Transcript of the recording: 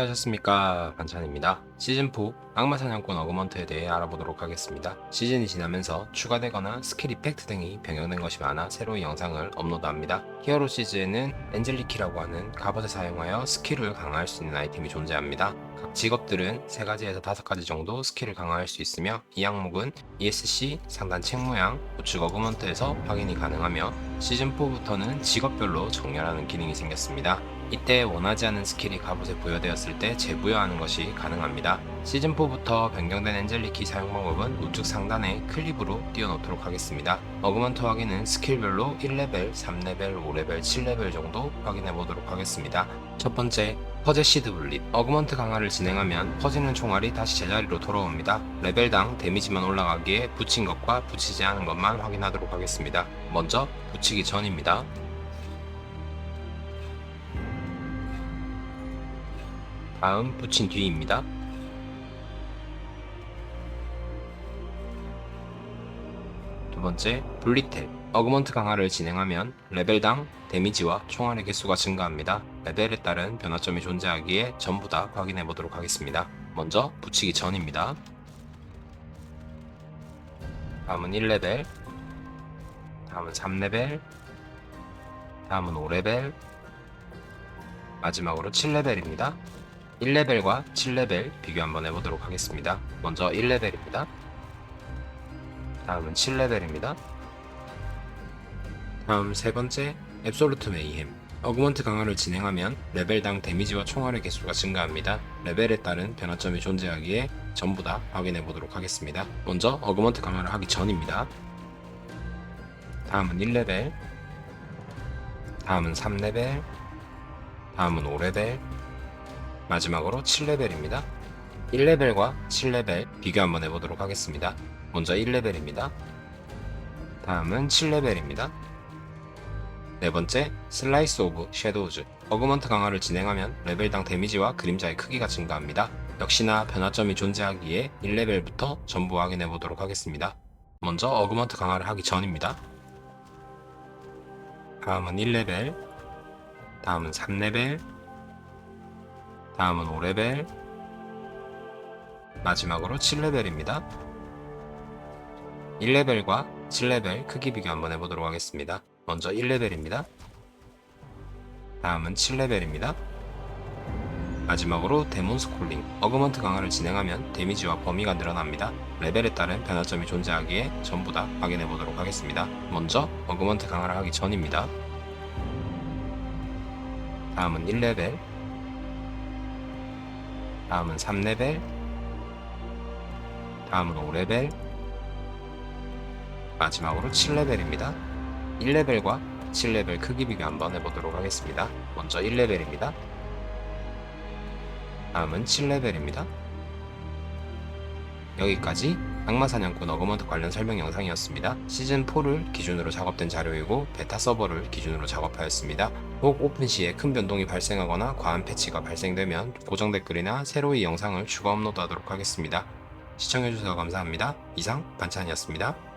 안녕하셨습니까 반찬입니다. 시즌4 악마 사냥꾼 어그먼트에 대해 알아보도록 하겠습니다. 시즌이 지나면서 추가되거나 스킬 이펙트 등이 변경된 것이 많아 새로운 영상을 업로드합니다. 히어로 시즈에는 엔젤리키라고 하는 갑옷을 사용하여 스킬을 강화할 수 있는 아이템이 존재합니다. 각 직업들은 3가지에서 5가지 정도 스킬을 강화할 수 있으며 이 항목은 ESC 상단 책 모양 우측 어그먼트에서 확인이 가능하며 시즌4부터는 직업별로 정렬하는 기능이 생겼습니다. 이때 원하지 않은 스킬이 갑옷에 부여되었을 때 재부여하는 것이 가능합니다. 시즌4 부터 변경된 엔젤리키 사용 방법은 우측 상단에 클립으로 띄워놓도록 하겠습니다. 어그먼트 확인은 스킬별로 1레벨, 3레벨, 5레벨, 7레벨 정도 확인해 보도록 하겠습니다. 첫 번째, 퍼제 시드 분립. 어그먼트 강화를 진행하면 퍼지는 총알이 다시 제자리로 돌아옵니다. 레벨당 데미지만 올라가기에 붙인 것과 붙이지 않은 것만 확인하도록 하겠습니다. 먼저 붙이기 전입니다. 다음 붙인 뒤입니다. 두 번째, 분리탭. 어그먼트 강화를 진행하면 레벨당 데미지와 총알의 개수가 증가합니다. 레벨에 따른 변화점이 존재하기에 전부 다 확인해 보도록 하겠습니다. 먼저 붙이기 전입니다. 다음은 1레벨, 다음은 3레벨, 다음은 5레벨, 마지막으로 7레벨입니다. 1레벨과 7레벨 비교 한번 해보도록 하겠습니다. 먼저 1레벨입니다. 다음은 7레벨입니다. 다음 세 번째 앱솔루트 메이햄 어그먼트 강화를 진행하면 레벨당 데미지와 총알의 개수가 증가합니다. 레벨에 따른 변화점이 존재하기에 전부 다 확인해 보도록 하겠습니다. 먼저 어그먼트 강화를 하기 전입니다. 다음은 1레벨 다음은 3레벨 다음은 5레벨 마지막으로 7레벨입니다. 1레벨과 7레벨 비교 한번 해보도록 하겠습니다. 먼저 1레벨입니다. 다음은 7레벨입니다. 네 번째, 슬라이스 오브 섀도우즈. 어그먼트 강화를 진행하면 레벨당 데미지와 그림자의 크기가 증가합니다. 역시나 변화점이 존재하기에 1레벨부터 전부 확인해 보도록 하겠습니다. 먼저 어그먼트 강화를 하기 전입니다. 다음은 1레벨, 다음은 3레벨, 다음은 5레벨 마지막으로 7레벨입니다. 1레벨과 7레벨 크기 비교 한번 해보도록 하겠습니다. 먼저 1레벨입니다. 다음은 7레벨입니다. 마지막으로 데몬스 콜링. 어그먼트 강화를 진행하면 데미지와 범위가 늘어납니다. 레벨에 따른 변화점이 존재하기에 전부 다 확인해 보도록 하겠습니다. 먼저 어그먼트 강화를 하기 전입니다. 다음은 1레벨. 다음은 3레벨 다음은 5레벨 마지막으로 7레벨입니다 1레벨과 7레벨 크기 비교 한번 해보도록 하겠습니다 먼저 1레벨입니다 다음은 7레벨입니다 여기까지 악마사냥꾼 어그먼트 관련 설명 영상이었습니다. 시즌4를 기준으로 작업된 자료이고 베타 서버를 기준으로 작업하였습니다. 혹 오픈 시에 큰 변동이 발생하거나 과한 패치가 발생되면 고정 댓글이나 새로이 영상을 추가 업로드하도록 하겠습니다. 시청해주셔서 감사합니다. 이상 반찬이었습니다.